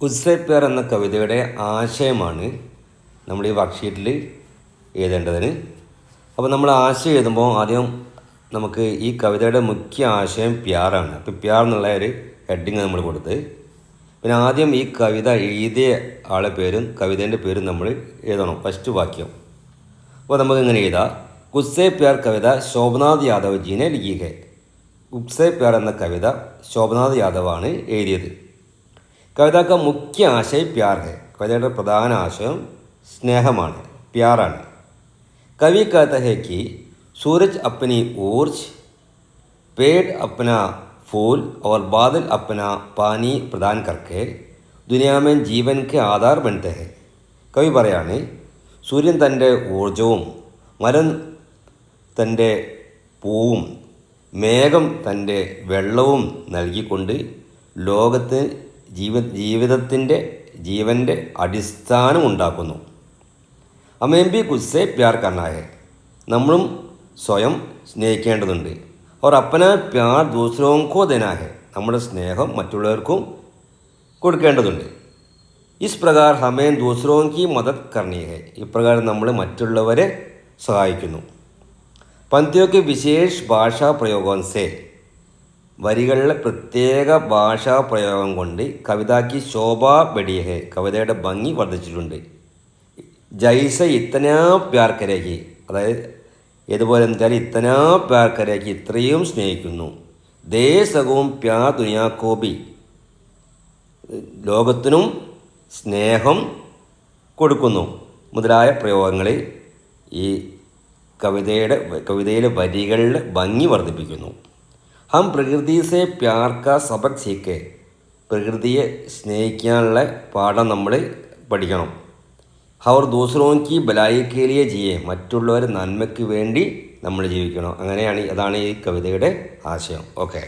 ഉസ്സെ പ്യാർ എന്ന കവിതയുടെ ആശയമാണ് നമ്മൾ ഈ വർക്ക്ഷീറ്റിൽ എഴുതേണ്ടതിന്. അപ്പോൾ നമ്മൾ ആശയം എഴുതുമ്പോൾ ആദ്യം നമുക്ക് ഈ കവിതയുടെ മുഖ്യ ആശയം പ്യാറാണ് അപ്പോൾ പ്യാർ എന്നുള്ള ഒരു ഹെഡിങ് നമ്മൾ കൊടുത്ത് പിന്നെ ആദ്യം ഈ കവിത എഴുതിയ ആളെ പേരും കവിതേന്റെ പേരും നമ്മൾ എഴുതണം ഫസ്റ്റ് വാക്യം. അപ്പോൾ നമുക്ക് ഇങ്ങനെ എഴുതാം. കുസ്സെ പ്യാർ കവിത ശോഭനാഥ് യാദവ് ജീനെ ലിഖിക. ഉപ്സെ പ്യാർ എന്ന കവിത ശോഭനാഥ് യാദവാണ് എഴുതിയത്. കവിത का മുഖ്യ ആശയം പ്യാർ है കവിതയുടെ പ്രധാന ആശയം സ്നേഹമാണ് പ്യാറാണ് कवि कहता है कि सूरज अपनी ऊर्ज पेड़ अपना फूल और बादल अपना पानी प्रदान करके दुनिया में जीवन के आधार बनते हैं കവി പറയാണ് സൂര്യൻ തൻ്റെ ഊർജവും മരം തൻ്റെ പൂവും മേഘം തൻ്റെ വെള്ളവും നൽകിക്കൊണ്ട് ലോകത്ത് ജീവ ജീവിതത്തിന്റെ ജീവന്റെ അടിസ്ഥാനം ഉണ്ടാക്കുന്നു. അമേം ബി കുസ്സെ പ്യാർ കർണായെ. നമ്മളും സ്വയം സ്നേഹിക്കേണ്ടതുണ്ട്. അവർ അപ്പന പ്യാർ ദൂസരോങ്കോ ദനാഹെ നമ്മുടെ സ്നേഹം മറ്റുള്ളവർക്കും കൊടുക്കേണ്ടതുണ്ട്. ഇസ് പ്രകാർ ഹമേൻ ദൂസരോങ്കി മദത് കർണി ഹെ ഇപ്രകാരം നമ്മൾ മറ്റുള്ളവരെ സഹായിക്കുന്നു. പന്തിയൊക്കെ വിശേഷ് ഭാഷാ പ്രയോഗം സെ. വരികളിലെ പ്രത്യേക ഭാഷാ പ്രയോഗം കൊണ്ട് കവിതാക്ക് ശോഭ ബെടിയഹെ കവിതയുടെ ഭംഗി വർദ്ധിച്ചിട്ടുണ്ട്. ജൈസ ഇത്തനാ പ്യാർ കരേക്ക് അതായത് എന്ന് വെച്ചാൽ ഇത്തനാ പ്യാർ ഇത്രയും സ്നേഹിക്കുന്നു. ദേശകവും പ്യാ ദുനിയാക്കോബി ലോകത്തിനും സ്നേഹം കൊടുക്കുന്നു. മുതലായ പ്രയോഗങ്ങൾ ഈ കവിതയുടെ കവിതയിലെ വരികളുടെ ഭംഗി വർദ്ധിപ്പിക്കുന്നു. ഹം പ്രകൃതി സെ പ്യാർ കാ സബക് സീക്കെ. പ്രകൃതിയെ സ്നേഹിക്കാനുള്ള പാഠം നമ്മൾ പഠിക്കണം. ഹവർ ദൂസറോങ്കി ബലായിക്കേലിയെ ജിയെ. മറ്റുള്ളവരെ നന്മയ്ക്ക് വേണ്ടി നമ്മൾ ജീവിക്കണം. അങ്ങനെയാണ് അതാണ് ഈ കവിതയുടെ ആശയം. ഓക്കെ.